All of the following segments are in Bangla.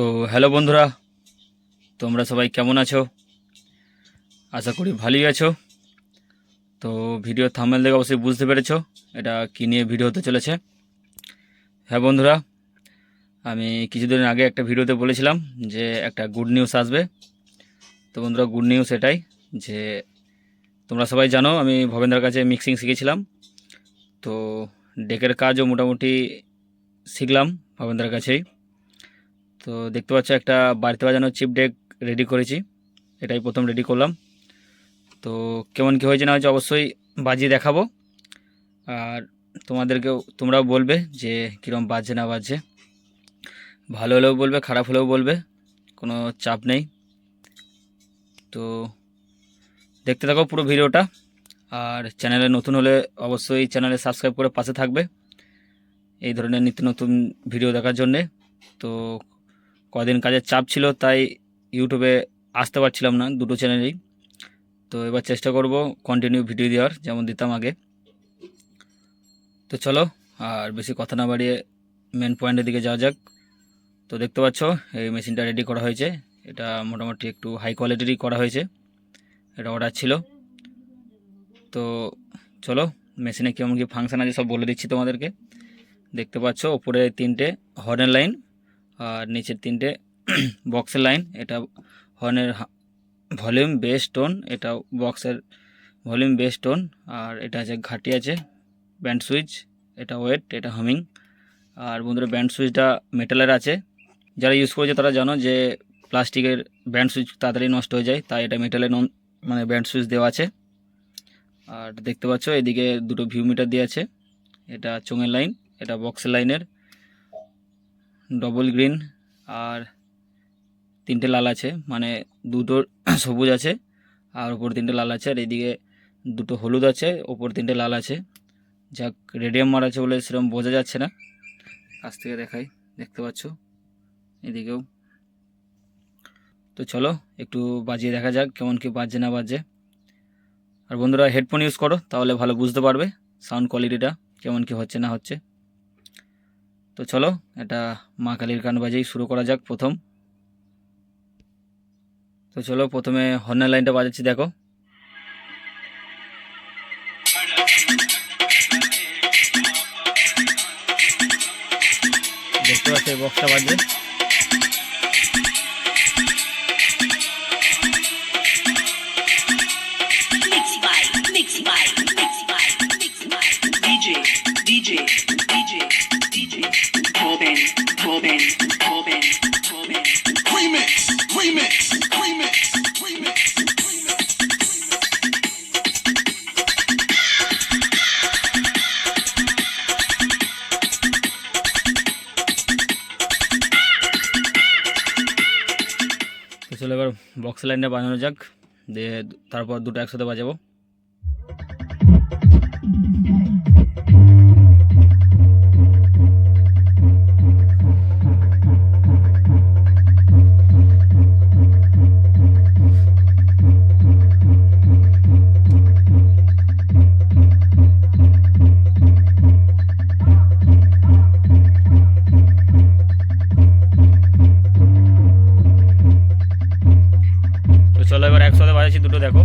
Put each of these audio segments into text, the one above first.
তো হ্যালো বন্ধুরা, তোমরা সবাই কেমন আছো? আশা করি ভালোই আছো। তো ভিডিও থামেল দেখে অবশ্যই বুঝতে পেরেছ এটা কী নিয়ে ভিডিও হতে চলেছে। হ্যাঁ বন্ধুরা, আমি কিছুদিন আগে একটা ভিডিওতে বলেছিলাম যে একটা গুড নিউজ আসবে। তো বন্ধুরা গুড নিউজ এটাই যে তোমরা সবাই জানো, আমি ভবেন্দ্রের কাছে মিক্সিং শিখেছিলাম। তো ডেকের কাজও মোটামুটি শিখলাম ভবেন্দ্রের কাছেই। তো দেখতে পাচ্ছ একটা বাড়িতে বাজানোর চিপ ডেক রেডি করেছি। এটাই প্রথম রেডি করলাম। তো কেমন কী হয়েছে না হয়েছে অবশ্যই বাজিয়ে দেখাবো। আর তোমাদেরকেও, তোমরাও বলবে যে কীরকম বাজছে না বাজছে। ভালো হলেও বলবে, খারাপ হলেও বলবে, কোনো চাপ নেই। তো দেখতে থাকো পুরো ভিডিওটা। আর চ্যানেলে নতুন হলে অবশ্যই চ্যানেলে সাবস্ক্রাইব করে পাশে থাকবে। এই ধরনের নিত্য নতুন ভিডিও দেখার জন্যে। তো কদিন কাজের চাপ ছিল, তাই ইউটিউবে আসতে পারছিলাম না দুটো চ্যানেলেই। তো এবার চেষ্টা করব কন্টিনিউ ভিডিও দেওয়ার, যেমন দিতাম আগে। তো চলো, আর বেশি কথা না বাড়িয়ে মেন পয়েন্টের দিকে যাওয়া যাক। তো দেখতে পাচ্ছ, এই মেশিনটা রেডি করা হয়েছে। এটা মোটামুটি একটু হাই কোয়ালিটিরই করা হয়েছে। এটা অর্ডার ছিল। তো চলো মেশিনে কেমন কী ফাংশন আছে সব বলে দিচ্ছি তোমাদেরকে। দেখতে পাচ্ছ, ওপরে তিনটে হর্নের লাইন আর নিচের তিনটে বক্সের লাইন, এটা হর্নের ভলিউম বেস টোন এটা বক্সের ভলিউম বেস টোন আর এটা আছে ঘাটি আছে ব্যান্ড সুইচ এটা ওয়েট এটা হামিং আর বন্ধুরা ব্যান্ড সুইচটা মেটালের আছে। যারা ইউজ করেছে তারা জানো যে প্লাস্টিকের ব্যান্ড সুইচ তাড়াতাড়ি নষ্ট হয়ে যায়, তাই এটা মেটালের নন মানে ব্যান্ড সুইচ দেওয়া আছে। আর দেখতে পাচ্ছ, এদিকে দুটো ভিউ মিটার দিয়ে আছে, এটা চোঙের লাইন এটা বক্সের লাইনের ডবল গ্রিন আর তিনটে লাল আছে। মানে দুটো সবুজ আছে আর ওপর তিনটে লাল আছে। আর এদিকে দুটো হলুদ আছে, ওপর তিনটে লাল আছে। যাক রেডিয়াম মার আছে বলে সেরকম বোঝা যাচ্ছে না। কাছ থেকে দেখাই, দেখতে পাচ্ছ? এদিকেও। তো চলো, একটু বাজিয়ে দেখা যাক কেমন কি বাজছে না বাজছে। আর বন্ধুরা হেডফোন ইউজ করো, তাহলে ভালো বুঝতে পারবে সাউন্ড কোয়ালিটিটা কেমন কি হচ্ছে না হচ্ছে। তো চলো, এটা মা কালীর গান বাজেই শুরু করা যাক প্রথম। তো চলো, প্রথমে হর্নার লাইনটা বাজাচ্ছি, দেখো। দেখতে পাচ্ছি বক্সটা বাজছে। চলো এবার বক্স লাইনটা বাজানো যাক। দিয়ে তারপর দুটো একসাথে বাজাবো। বাজাচ্ছি দুটো দেখো।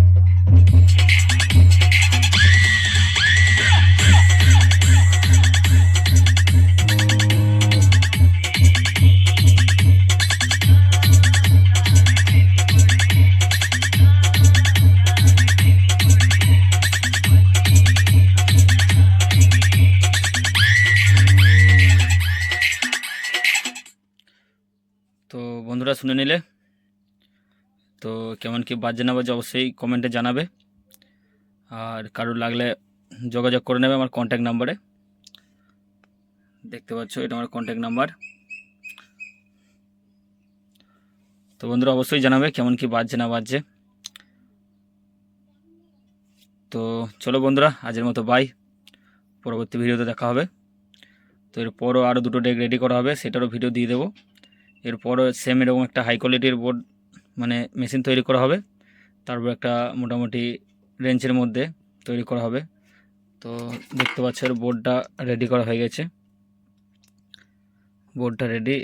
তো বন্ধুরা শুনে নিলে? তো কেমন কি বাজছে না বাজছে অবশ্যই কমেন্টে জানাবে। আর কারোর লাগলে যোগাযোগ করে নেবে আমার কন্ট্যাক্ট নাম্বারে দেখতে পাচ্ছ, এটা আমার কন্ট্যাক্ট নাম্বার তো বন্ধুরা, অবশ্যই জানাবে কেমন কি বাজছে না বাজছে তো চলো বন্ধুরা, আজের মতো বাই পরবর্তী ভিডিওতে দেখা হবে। তো এরপরও আরও দুটো ডেক রেডি করা হবে, সেটারও ভিডিও দিয়ে দেবো। এরপরও সেম এরকম একটা হাই কোয়ালিটির বোর্ড মানে মেশিন তৈরি করা হবে। তারপর একটা মোটামুটি রেঞ্জের মধ্যে তৈরি করা হবে। তো দেখতে পাচ্ছ বোর্ডটা রেডি করা হয়ে গেছে। বোর্ডটা রেডি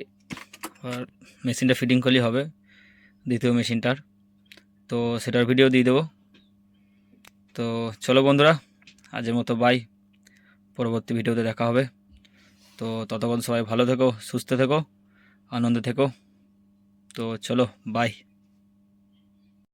আর মেশিনটা ফিটিং করলেই হবে দ্বিতীয় মেশিনটার। তো সেটার ভিডিও দিয়ে দেবো। তো চলো বন্ধুরা, আজের মতো বাই পরবর্তী ভিডিওতে দেখা হবে। তো ততক্ষণ সবাই ভালো থেকো, সুস্থ থেকো, আনন্দে থেকো। তো চলো বাই